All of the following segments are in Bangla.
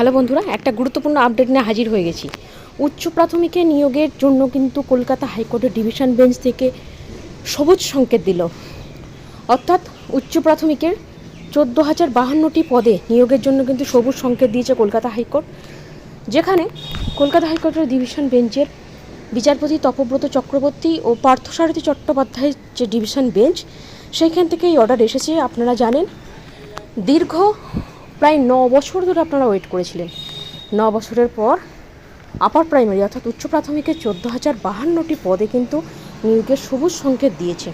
হ্যালো বন্ধুরা, একটা গুরুত্বপূর্ণ আপডেট নিয়ে হাজির হয়ে গেছি। উচ্চ প্রাথমিকে নিয়োগের জন্য কিন্তু কলকাতা হাইকোর্টের ডিভিশন বেঞ্চ থেকে সবুজ সংকেত দিল। অর্থাৎ উচ্চ প্রাথমিকের চোদ্দ হাজার বাহান্নটি পদে নিয়োগের জন্য কিন্তু সবুজ সংকেত দিয়েছে কলকাতা হাইকোর্ট, যেখানে কলকাতা হাইকোর্টের ডিভিশন বেঞ্চের বিচারপতি তপব্রত চক্রবর্তী ও পার্থসারথী চট্টোপাধ্যায়ের যে ডিভিশন বেঞ্চ সেইখান থেকে এই অর্ডার এসেছে। আপনারা জানেন, দীর্ঘ প্রায় ন বছর ধরে আপনারা ওয়েট করেছিলেন। ন বছরের পর আপার প্রাইমারি অর্থাৎ উচ্চ প্রাথমিকের চোদ্দ হাজার বাহান্নটি পদে কিন্তু নিয়োগের সবুজ সংকেত দিয়েছে।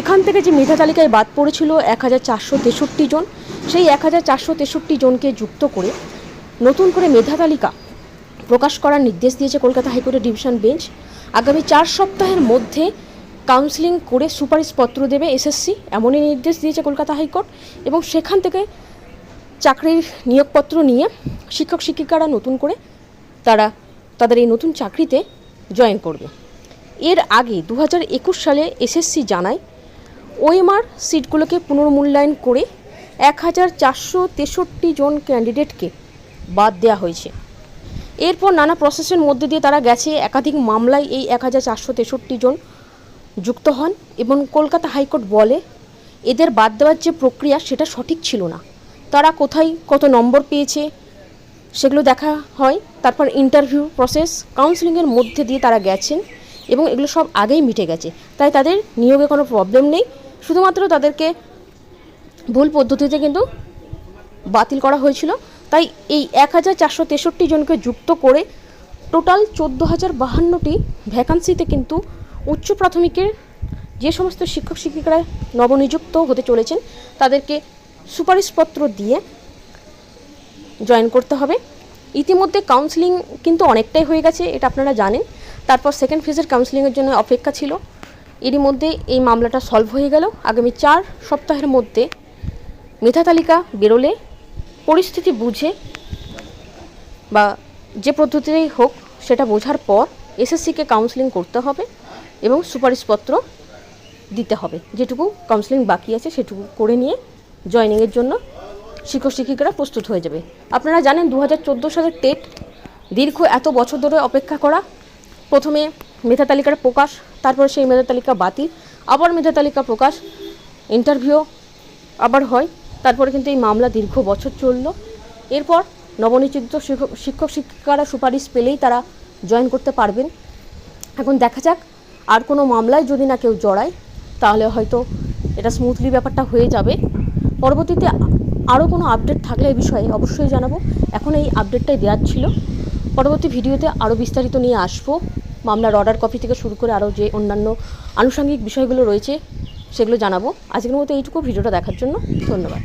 এখান থেকে যে মেধা তালিকায় বাদ পড়েছিল এক হাজার চারশো তেষট্টি জন, সেই এক হাজার চারশো তেষট্টি জনকে যুক্ত করে নতুন করে মেধা তালিকা প্রকাশ করার নির্দেশ দিয়েছে কলকাতা হাইকোর্টের ডিভিশন বেঞ্চ। আগামী চার সপ্তাহের মধ্যে কাউন্সিলিং করে সুপারিশপত্র দেবে এসএসসি, এমনই নির্দেশ দিয়েছে কলকাতা হাইকোর্ট এবং সেখান থেকে চাকরির নিয়োগপত্র নিয়ে শিক্ষক শিক্ষিকারা নতুন করে তারা তাদের এই নতুন চাকরিতে জয়েন করবে। এর আগে দু হাজার একুশ সালে এসএসসি জানায় ওএমআর সিটগুলোকে পুনর্মূল্যায়ন করে এক হাজার চারশো তেষট্টি জন ক্যান্ডিডেটকে বাদ দেওয়া হয়েছে। এরপর নানা প্রসেসের মধ্যে দিয়ে তারা গেছে। একাধিক মামলায় এই এক হাজার চারশো তেষট্টি জন যুক্ত হন এবং কলকাতা হাইকোর্ট বলে এদের বাদ দেওয়ার যে প্রক্রিয়া সেটা সঠিক ছিল না। তারা কোথায় কত নম্বর পেয়েছে সেগুলো দেখা হয়। তারপর ইন্টারভিউ প্রসেস কাউন্সিলিংয়ের মধ্যে দিয়ে তারা গেছেন এবং এগুলো সব আগেই মিটে গেছে। তাই তাদের নিয়োগে কোনো প্রবলেম নেই। শুধুমাত্র তাদেরকে ভুল পদ্ধতিতে কিন্তু বাতিল করা হয়েছিল। তাই এই এক হাজার চারশো তেষট্টি জনকে যুক্ত করে টোটাল চোদ্দ হাজার বাহান্নটি ভ্যাকান্সিতে কিন্তু উচ্চ প্রাথমিকের যে সমস্ত শিক্ষক শিক্ষিকারা নবনিযুক্ত হতে চলেছেন, তাদেরকে সুপারিশপত্র দিয়ে জয়েন করতে হবে। ইতিমধ্যে কাউন্সিলিং কিন্তু অনেকটাই হয়ে গেছে, এটা আপনারা জানেন। তারপর সেকেন্ড ফেজের কাউন্সিলিংয়ের জন্য অপেক্ষা ছিল। এরই মধ্যে এই মামলাটা সলভ হয়ে গেল। আগামী চার সপ্তাহের মধ্যে মেধা তালিকা বেরোলে পরিস্থিতি বুঝে বা যে পদ্ধতিতেই হোক সেটা বোঝার পর এসএসসিকে কাউন্সিলিং করতে হবে এবং সুপারিশপত্র দিতে হবে। যেটুকু কাউন্সিলিং বাকি আছে সেটুকু করে নিয়ে জয়নিংয়ের জন্য শিক্ষক শিক্ষিকারা প্রস্তুত হয়ে যাবে। আপনারা জানেন দু হাজার চোদ্দ সালের টেট দীর্ঘ এত বছর ধরে অপেক্ষা করা, প্রথমে মেধা তালিকার প্রকাশ, তারপর সেই মেধা তালিকা বাতিল, আবার মেধা তালিকা প্রকাশ ইন্টারভিউ আবার হয়, তারপরে কিন্তু এই মামলা দীর্ঘ বছর চলল। এরপর নবনিযুক্ত শিক্ষক শিক্ষক শিক্ষিকারা সুপারিশ পেলেই তারা জয়েন করতে পারবেন। এখন দেখা যাক, আর কোনো মামলায় যদি না কেউ জড়ায়, তাহলে হয়তো এটা স্মুথলি ব্যাপারটা হয়ে যাবে। পরবর্তীতে আরও কোনো আপডেট থাকলে এই বিষয়ে অবশ্যই জানাব। এখন এই আপডেটটাই দেওয়ার ছিল। পরবর্তী ভিডিওতে আরও বিস্তারিত নিয়ে আসব। মামলার অর্ডার কপি থেকে শুরু করে আরও যে অন্যান্য আনুষঙ্গিক বিষয়গুলো রয়েছে, সেগুলো জানাব। আজকের মতো এইটুকু ভিডিওটা দেখার জন্য ধন্যবাদ।